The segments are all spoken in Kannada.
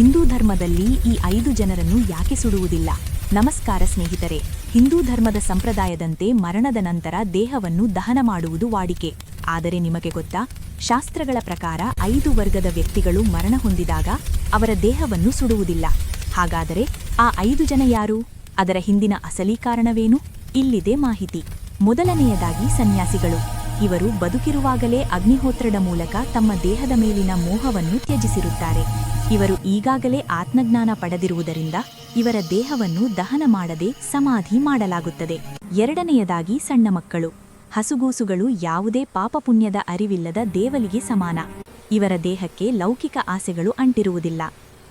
ಹಿಂದೂ ಧರ್ಮದಲ್ಲಿ ಈ ಐದು ಜನರನ್ನು ಯಾಕೆ ಸುಡುವುದಿಲ್ಲ? ನಮಸ್ಕಾರ ಸ್ನೇಹಿತರೆ, ಹಿಂದೂ ಧರ್ಮದ ಸಂಪ್ರದಾಯದಂತೆ ಮರಣದ ನಂತರ ದೇಹವನ್ನು ದಹನ ಮಾಡುವುದು ವಾಡಿಕೆ. ಆದರೆ ನಿಮಗೆ ಗೊತ್ತಾ, ಶಾಸ್ತ್ರಗಳ ಪ್ರಕಾರ ಐದು ವರ್ಗದ ವ್ಯಕ್ತಿಗಳು ಮರಣ ಹೊಂದಿದಾಗ ಅವರ ದೇಹವನ್ನು ಸುಡುವುದಿಲ್ಲ. ಹಾಗಾದರೆ ಆ ಐದು ಜನ ಯಾರು? ಅದರ ಹಿಂದಿನ ಅಸಲಿ ಕಾರಣವೇನು? ಇಲ್ಲಿದೆ ಮಾಹಿತಿ. ಮೊದಲನೆಯದಾಗಿ ಸನ್ಯಾಸಿಗಳು. ಇವರು ಬದುಕಿರುವಾಗಲೇ ಅಗ್ನಿಹೋತ್ರದ ಮೂಲಕ ತಮ್ಮ ದೇಹದ ಮೇಲಿನ ಮೋಹವನ್ನು ತ್ಯಜಿಸಿರುತ್ತಾರೆ. ಇವರು ಈಗಾಗಲೇ ಆತ್ಮಜ್ಞಾನ ಪಡೆದಿರುವುದರಿಂದ ಇವರ ದೇಹವನ್ನು ದಹನ ಮಾಡದೆ ಸಮಾಧಿ ಮಾಡಲಾಗುತ್ತದೆ. ಎರಡನೆಯದಾಗಿ ಸಣ್ಣ ಮಕ್ಕಳು. ಹಸುಗೂಸುಗಳು ಯಾವುದೇ ಪಾಪಪುಣ್ಯದ ಅರಿವಿಲ್ಲದ ದೇವಲಿಗೆ ಸಮಾನ. ಇವರ ದೇಹಕ್ಕೆ ಲೌಕಿಕ ಆಸೆಗಳು ಅಂಟಿರುವುದಿಲ್ಲ.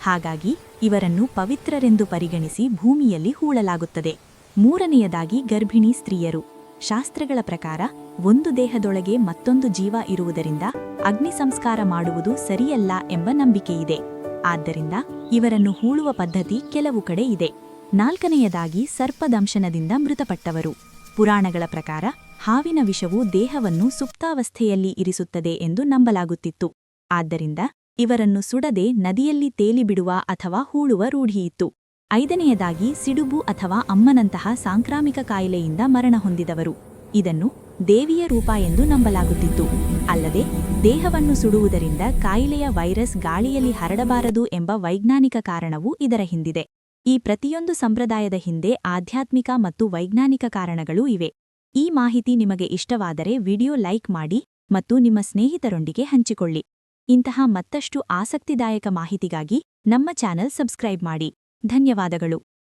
ಹಾಗಾಗಿ ಇವರನ್ನು ಪವಿತ್ರರೆಂದು ಪರಿಗಣಿಸಿ ಭೂಮಿಯಲ್ಲಿ ಹೂಳಲಾಗುತ್ತದೆ. ಮೂರನೆಯದಾಗಿ ಗರ್ಭಿಣಿ ಸ್ತ್ರೀಯರು. ಶಾಸ್ತ್ರಗಳ ಪ್ರಕಾರ ಒಂದು ದೇಹದೊಳಗೆ ಮತ್ತೊಂದು ಜೀವ ಇರುವುದರಿಂದ ಅಗ್ನಿ ಸಂಸ್ಕಾರ ಮಾಡುವುದು ಸರಿಯಲ್ಲ ಎಂಬ ನಂಬಿಕೆಯಿದೆ. ಆದ್ದರಿಂದ ಇವರನ್ನು ಹೂಳುವ ಪದ್ಧತಿ ಕೆಲವು ಕಡೆ ಇದೆ. ನಾಲ್ಕನೆಯದಾಗಿ ಸರ್ಪದಂಶನದಿಂದ ಮೃತಪಟ್ಟವರು. ಪುರಾಣಗಳ ಪ್ರಕಾರ ಹಾವಿನ ವಿಷವು ದೇಹವನ್ನು ಸುಪ್ತಾವಸ್ಥೆಯಲ್ಲಿ ಇರಿಸುತ್ತದೆ ಎಂದು ನಂಬಲಾಗುತ್ತಿತ್ತು. ಆದ್ದರಿಂದ ಇವರನ್ನು ಸುಡದೆ ನದಿಯಲ್ಲಿ ತೇಲಿಬಿಡುವ ಅಥವಾ ಹೂಳುವ ರೂಢಿಯಿತ್ತು ಐದನೆಯದಾಗಿ ಸಿಡುಬು ಅಥವಾ ಅಮ್ಮನಂತಹ ಸಾಂಕ್ರಾಮಿಕ ಕಾಯಿಲೆಯಿಂದ ಮರಣ ಹೊಂದಿದವರು. ಇದನ್ನು ದೇವಿಯ ರೂಪ ಎಂದು ನಂಬಲಾಗುತ್ತಿತ್ತು. ಅಲ್ಲದೆ, ದೇಹವನ್ನು ಸುಡುವುದರಿಂದ ಕಾಯಿಲೆಯ ವೈರಸ್ ಗಾಳಿಯಲ್ಲಿ ಹರಡಬಾರದು ಎಂಬ ವೈಜ್ಞಾನಿಕ ಕಾರಣವೂ ಇದರ ಹಿಂದಿದೆ. ಈ ಪ್ರತಿಯೊಂದು ಸಂಪ್ರದಾಯದ ಹಿಂದೆ ಆಧ್ಯಾತ್ಮಿಕ ಮತ್ತು ವೈಜ್ಞಾನಿಕ ಕಾರಣಗಳೂ ಇವೆ. ಈ ಮಾಹಿತಿ ನಿಮಗೆ ಇಷ್ಟವಾದರೆ ವಿಡಿಯೋ ಲೈಕ್ ಮಾಡಿ ಮತ್ತು ನಿಮ್ಮ ಸ್ನೇಹಿತರೊಂದಿಗೆ ಹಂಚಿಕೊಳ್ಳಿ. ಇಂತಹ ಮತ್ತಷ್ಟು ಆಸಕ್ತಿದಾಯಕ ಮಾಹಿತಿಗಾಗಿ ನಮ್ಮ ಚಾನೆಲ್ ಸಬ್ಸ್ಕ್ರೈಬ್ ಮಾಡಿ. ಧನ್ಯವಾದಗಳು.